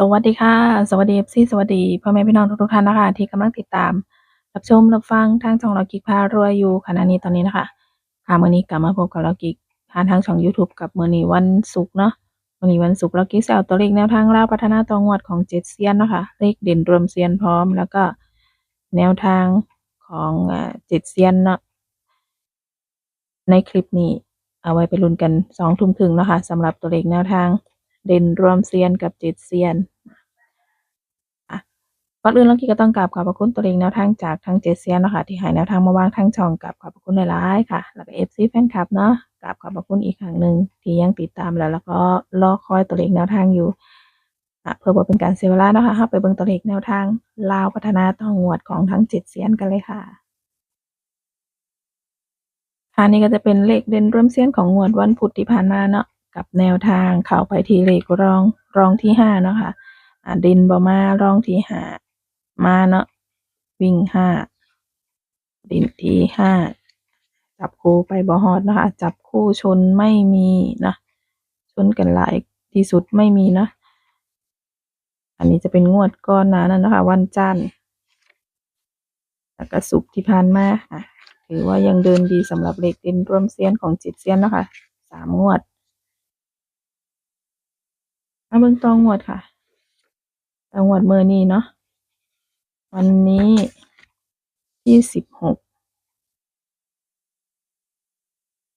สวัสดีค่ะ สวัสดี FC สวัสดีพ่อแม่พี่น้องทุกๆท่านนะคะ ที่กำลังติดตาม รับชมรับฟังทางช่อง Logic พารวยอยู่ขณะนี้ตอนนี้นะคะค่ะมื้อนี้กลับมาพบกับ Logic ผ่านทางช่องยูทูบกับมื้อนี้วันศุกร์เนาะมื้อนี้วันศุกร์ Logic สิเอาตัวเลขแนวทางลาพัฒนาต่องวดของ7เซียนเนาะค่ะเลขเด่นรวมเซียนพร้อม แล้วก็แนวทางของอ่า7เซียนเนาะในคลิปนี้เอาไว้ไปลุ้นกัน2ทุ่มครึ่งเนาะค่ะสำหรับตัวเลขแนวทาง เด่นรวมเซียนกับ7เซียนก่อนอื่น Logic ก็ต้องกราบขอบพระคุณตัวเลขแนวทางจากทั้ง7เซียนเนาะค่ะที่ให้แนวทางมาวางทางช่องกราบขอบพระคุณหลายๆค่ะ แล้วก็ FC แฟนคลับเนาะกราบขอบพระคุณอีกครั้งหนึ่งที่ยังติดตามแล้ว แล้วก็รอคอยตัวเลขแนวทางอยู่เพื่อบ่เป็นการเสียเวลาเนาะค่ะเราไปเบิ่งตัวเลขแนวทางลาวพัฒนาต่องวดของทั้ง7เซียนกันเลยค่ะค่ะนี่ก็จะเป็นเลขเด่นรวมเซียนของงวดวันพุธที่ผ่านมาเนาะ กับแนวทางเข้าไปที่เลขรองรองที่5เนาะค่ะอ่าเด่นบ่มารองที่5มาเนาะวิ่ง5เด่นที่5จับคู่ไปบ่ฮอดนะคะ จับคู่ชนไม่มีเนาะชนกันหลายที่สุดไม่มีเนาะอันนี้จะเป็นงวดก่อนน้านั้นเนาะค่ะวันจันทร์แล้วก็ศุกที่ผ่านมาอะถือว่ายังเดินดีสำหรับเลขเด่นรวมเซียนของ7เซียนเนาะค่ะ3งวด มาเบิ่งตองวดค่ะตองวดเมื้อนี้เนาะวันนี้ที่16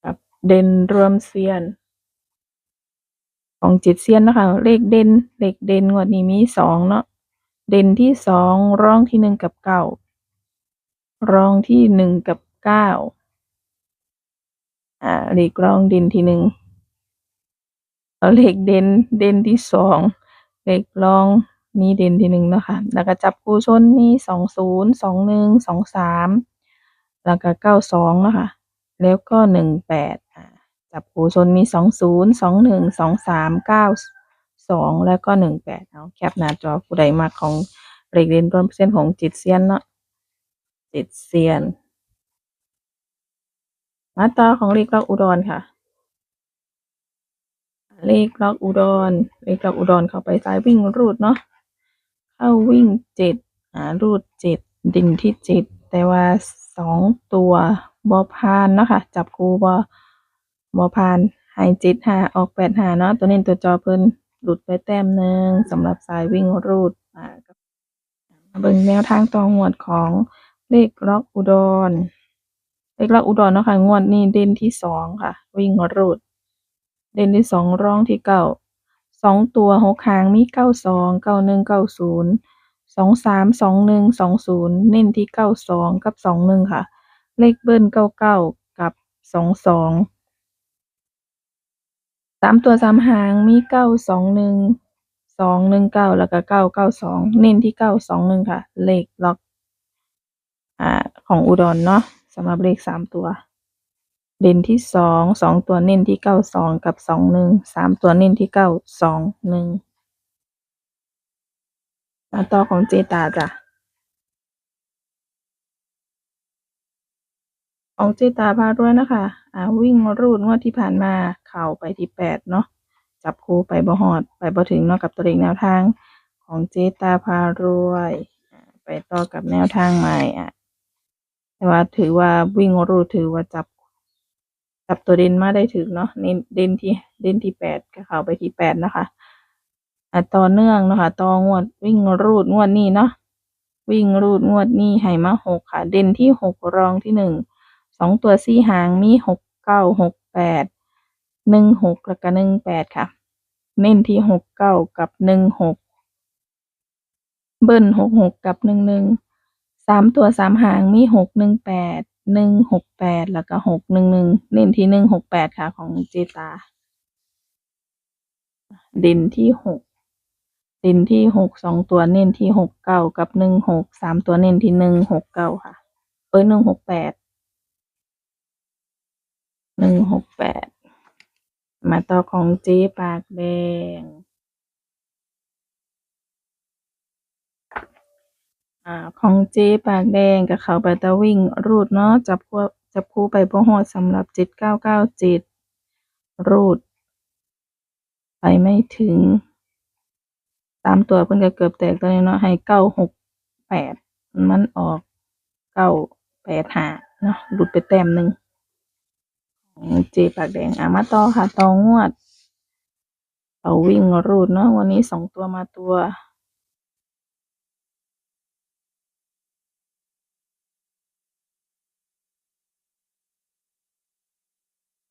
กับเด่นรวมเซียน ของ7เซียนนะคะ เลขเด่นเลขเด่นงวดนี้มี2เนาะเด่นที่2รองที่1กับ9รองที่1กับ9อ่าเลขรองเด่นที่1 เอาเลขเด่นเด่นที่สองเลขรองมีเด่นที่หนึ่งนะคะแล้วก็จับคู่ชนมีสองศูนย์สองหนึ่งสองสามแล้วก็เก้าสองนะคะแล้วก็หนึ่งแปดจับคู่ชนมีสองศูนย์สองหนึ่งสองสามเก้าสองแล้วก็หนึ่งแปดเอาแคปหน้าจอผู้ใดมาของเลขเด่นร้อเปอร์เซ็นต์ของจิตเซียนเนาะจิตเซียนมาต่อของเลขลักอุดรค่ะ เลขล็อกอุดร เลขล็อกอุดรเข้าไปสายวิ่งรูดเนาะเข้าวิ่ง7อ่ารูด7เด่นที่7แต่ว่า2ตัวบ่ผ่านเนาะค่ะจับคู่บ่บ่ผ่านให้75ออก85เนาะตัวเน้นตัวจอเพิ่นหลุดไปแต้มหนึ่งสำหรับสายวิ่งรูดอ่ามาเบิ่งแนวทางต่องวดของเลขล็อกอุดรเลขล็อกอุดรเนาะค่ะงวดนี้เด่นที่2ค่ะ วิ่งรูด เด่นที่สองร่องที่เก้าสองตัวหกหางมีเก้าสองเก้าหนึ่งเก้าศูนย์สองสามสองหนึ่งสองศูนย์เน้นที่เก้าสองกับสองหนึ่งค่ะ เลขเบิ้ลเก้าเก้ากับสองสองสามตัวสามหางมีเก้าสองหนึ่งสองหนึ่งเก้าแล้วก็เก้าเก้าสองเน้นที่เก้าสองหนึ่งค่ะ เลขล็อกอ่าของอุดรเนาะสำหรับเลขสามตัว เด่นที่2 2ตัวเน้นที่92กับ21 3ตัวเน้นที่921มาต่อของเจตาจ้ะของเจตาพารวยนะคะอ่าวิ่งรูดงวดที่ผ่านมาเข้าไปที่8เนาะจับคู่ไปบ่ฮอด ไปบ่ถึงเนาะกับตัวเลขแนวทางของเจตาพารวย ไปต่อกับแนวทางใหม่อ่าแต่ว่าถือว่าวิ่งรูดถือว่าจับ จับตัวเด่นมาได้ถึงเนาะเน้นเด่นที่เด่นที่แปดก็เข้าไปที่แปดนะคะอะต่อเนื่องนะคะะต่องวดวิ่งรูดงวดนี้เนาะวิ่งรูดงวดนี้ให้มาหกค่ะ เด่นที่หกรองที่หนึ่งสองตัวซี่หางมีหกเก้าหกแปดหนึ่งหกแล้วก็หนึ่งแปดค่ะ เน้นที่หกเก้ากับหนึ่งหกเบิ้ลหกหกกับหนึ่งหนึ่งสามตัวสามหางมีหกหนึ่งแปด หนึ่งหกแปดแล้วก็หกหนึ่งหนึ่งเน้นที่หนึ่งหกแปดค่ะของเจตาดินที่หกดินที่หกสองตัวเน้นที่หกเก้ากับหนึ่งหกสามตัวเน้นที่หนึ่งหกเก้าค่ะ เอ้ยหนึ่งหกแปดหนึ่งหกแปดมาต่อของเจปากแดง อ่าของเจ๊ปากแดงก็เขาไปต่วิ่ง รูดเนาะจับคู่จับคู่ไปบ่ฮอดสำหรับ7997รูด ไปไม่ถึงามตัวเพิ่นก็เกือบแตกตัวนี้เนาะให้เก้าหกแปดมันออกเก้าแปดห้าเนาะหลุดไปแต้มหนึ่งของเจปากแดงอะมาต่อค่ะต่องวดเอาวิ่งรูดเนาะวันนี้สองตัวมาตัว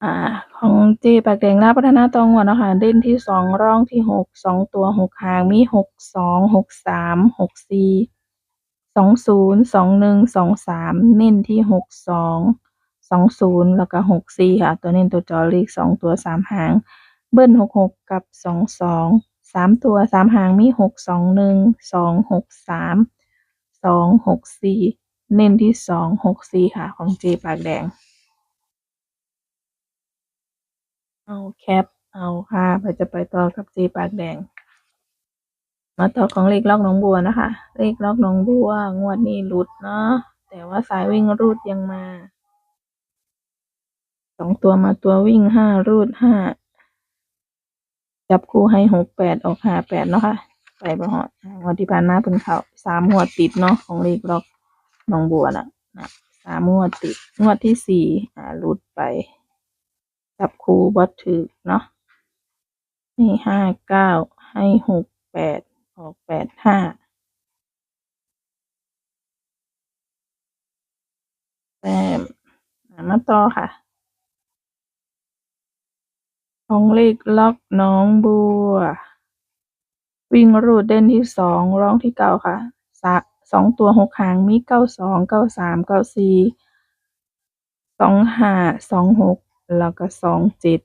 อ่า ของเจปากแดงลาบพัฒนาตองวดเนาะค่ะเด่นที่สองร่องที่หกสองตัวหกหางมีหกสองหกสามหกสี่สองศูนย์สองหนึ่งสองสามเน้นที่หกสองสองศูนย์แล้วก็หกสี่ค่ะ ตัวเน้นตัวจอเลขสองตัวสามหาง เบิ้ลหกหกกับสองสองสามตัวสามหางมีหกสองหนึ่งสองหกสามสองหกสี่เน้นที่สองหกสี่ค่ะ ของเจปากแดง เอาแคป เอาค่ะเพื่อจะไปต่อกับเจปากแดง มาต่อของเลขล็อกน้องบัวนะคะ เลขล็อกน้องบัว งวดนี้หลุดเนาะ แต่ว่าสายวิ่งรูดยังมา สองตัวมาตัววิ่งห้ารูดห้า จับคู่ให้หกแปดออกหาแปดเนาะค่ะ ไปบ่ฮอดอ่างวดที่ผ่านมาเป็นเขาสามงวดติดเนาะของเลขล็อกน้องบัวน่ะนะสามงวดติด งวดที่สี่อ่าหลุดไป จับคูบอถือเนาะให้ห้าเก้าให้หกแปดออกแปดห้าแต้มอ่มาต่อค่ะของเลขล็อกน้องบัว วิ่งรูดเด่นที่สองร้องที่เก้าค่ะสะสองตัวหกหางมีเก้าสองเก้าสามเก้าสี่สองห้าสองหก แล้วก็สองเจ็ด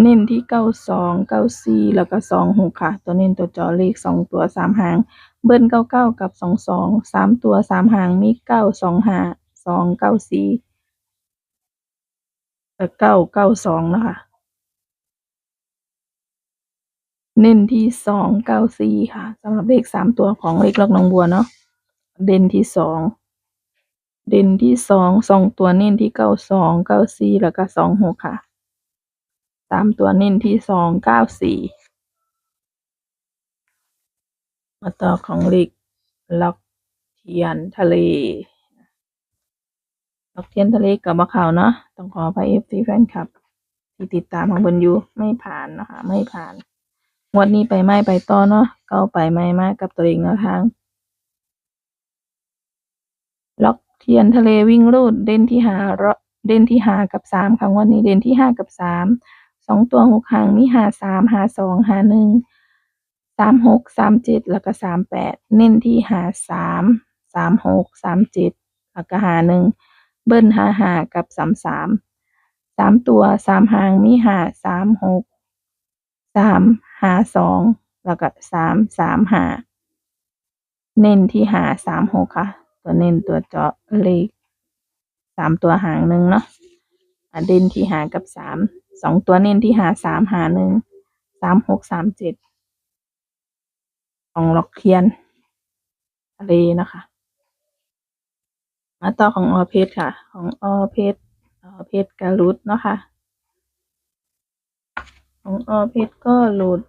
เน้นที่เก้าสองเก้าสี่แล้วก็สองหกค่ะ ตัวเน้นตัวจอเลขสองตัวสามหาง เบิ้ลเก้าเก้ากับสองสองสามตัวสามหางมีเก้าสองห้าสองเก้าสี่แล้วเก้าเก้าสองนะคะเน้นที่สองเก้าสี่ค่ะสำหรับเลขสามตัวของเลขล็อกน้องบัวเนาะเด่นที่สอง เด่นที่สองสองตัวเน้นที่เก้าสองเก้าสี่แล้วก็สองหกค่ะสามตัวเน้นที่สองเก้าสี่มาต่อของเลขล็อกเทียนทะเลล็อกเทียนทะเลกับมะขาวเนาะต้องขออภัยเอฟซีแฟนคลับ ที่ติดตามของบนอยู่ไม่ผ่านนะคะ ไม่ผ่านงวดนี้ไปไม่ไปต่อเนาะก็ไปไม่มากับตัวเองนวทางล็อก เทียนทะเลวิ่งรูดเด่นที่หาเด่นที่หากับสามค่ะงวดนี้เด่นที่ห้ากับสามสองตัวหกหางมีหาสามหาสองหาหนึ่งสามหกสามเจ็ดแล้วก็สามแปดเน้นที่หาสามสามหกสามเจ็ดแล้วก็หาหนึ่งเบิ้ลหาหากับสามสามสามตัวสามหางมีหาสามหกสามหาสองแล้วก็สามสามหาเน้นที่หาสามหกค่ะ ตัวเน้นตัวเจาะเลขสามตัวหางหนึ่งเนาะอะเด่นที่หากับสามสองตัวเน้นที่หาสามหาหนึ่งสามหกสามเจ็ดของล็อกเทียนทะเลนะคะ มาต่อของออเพชค่ะ ของออเพชออเพชกาลุดเนาะค่ะของออเพชก็หลุด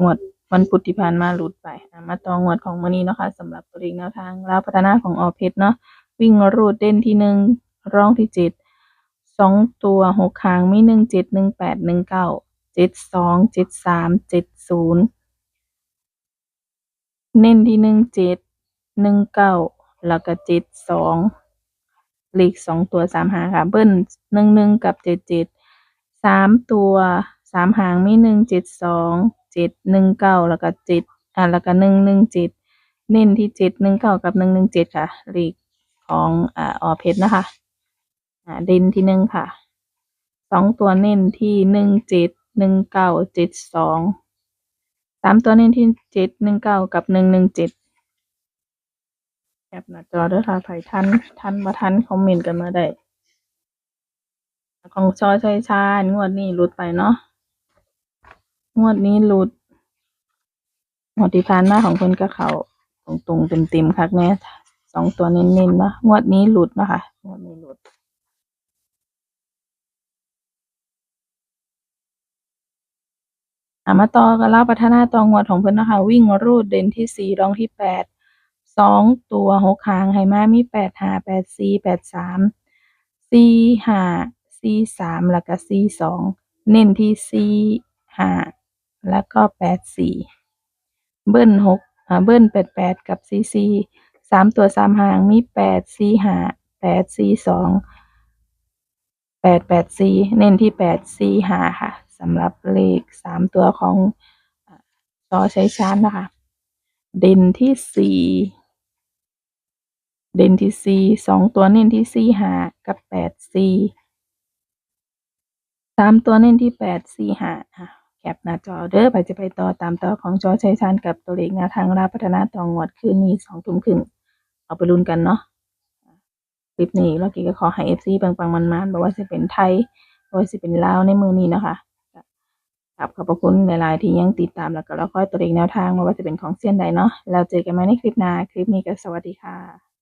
งวด วันพุธที่ผ่านมาหลุดไปมาต่องวดของมื้อนี้เนาะค่ะสำหรับตัวเลขแนวทางแล้วพัฒนาของออเพชรเนาะวิ่งรูดเด่นที่หนึ่งร่องที่เจ็ดสองตัวหกคางมีหนึ่งเจ็ดหนึ่งแปดหนึ่งเก้าเจ็ดสองเจ็ดสามเจ็ดศูนย์เน้นที่หนึ่งเจ็ดหนึ่งเก้าแล้วก็เจ็ดสองเลขสองตัวสามหางค่ะ เบิ้ลหนึ่งหนึ่งกับเจ็ดเจ็ดสามตัวสามหางมีหนึ่งเจ็ดสอง เจ็ดหนึ่งเก้าแล้วก็เจ็ดอ่าแล้วก็หนึ่งหนึ่งเจ็ดเน้นที่เจ็ดหนึ่งเก้ากับหนึ่งหนึ่งเจ็ดค่ะเลขของอ่าออเพชรนะคะอ่าเด่นที่หนึ่งค่ะสองตัวเน้นที่หนึ่งเจ็ดหนึ่งเก้าเจ็ดสองสามตัวเน้นที่เจ็ดหนึ่งเก้ากับหนึ่งหนึ่งเจ็ดแคปหน้าจอด้วยค่ะไผ่ทันทันมาทันคอมเมนต์กันมาได้ ของชอยชัยชาญงวดนี้หลุดไปเนาะ งวดนี้หลุดงวดที่ผ่านมาของคนก็เขาตรงตรงเต็มเต็มคับแน่สองตัวเน้นๆนนะงวดนี้หลุดนะคะงวดนี้หลุดมาต่อกันเล่าพัฒนาตองวดของเพื่อนนะคะ วิ่งรูดเด่นที่สี่รองที่แปดสองตัวหกคางไฮมามีแปดหาแปดสี่แปดสามสี่หาสี่สามแล้วก็สี่สองเน้นที่สี่หา แล้วก็แปดสี่เบิ้ลหกอ่าเบิ้ลแปดแปดกับสี่สี่สามตัวสามหางมีแปดสี่หาแปดสี่สองแปดแปดสี่เน้นที่แปดสี่หาค่ะสำหรับเลขสามตัวของอ่าจอใช้ชานนะคะ เด่นที่สี่เด่นที่สี่สองตัวเน้นที่สี่หากับแปดสี่สามตัวเน้นที่แปดสี่หาค่ะ แคปหน้าจอเด้อไปจะไปต่อตามต่อของจอใช้ชานกับตัวเลขแนวทางรับพัฒนาต่องวดคืนนี้สองทุ่มครึ่งเอาไปลุ้นกันเนาะคลิปนี้เรากีก็ขอให้ FC ปังๆมันๆบอกว่าจะเป็นไทยบ่ว่าจะเป็นลาวในมือนี้นะคะครับขอบพระคุณหลายๆที่ยังติดตามแล้วก็เราคอยตัวเองแนวทางว่าจะเป็นของเซียนใดเนาะแล้วเจอกันใหม่ในคลิปหน้าคลิปนี้ก็สวัสดีค่ะ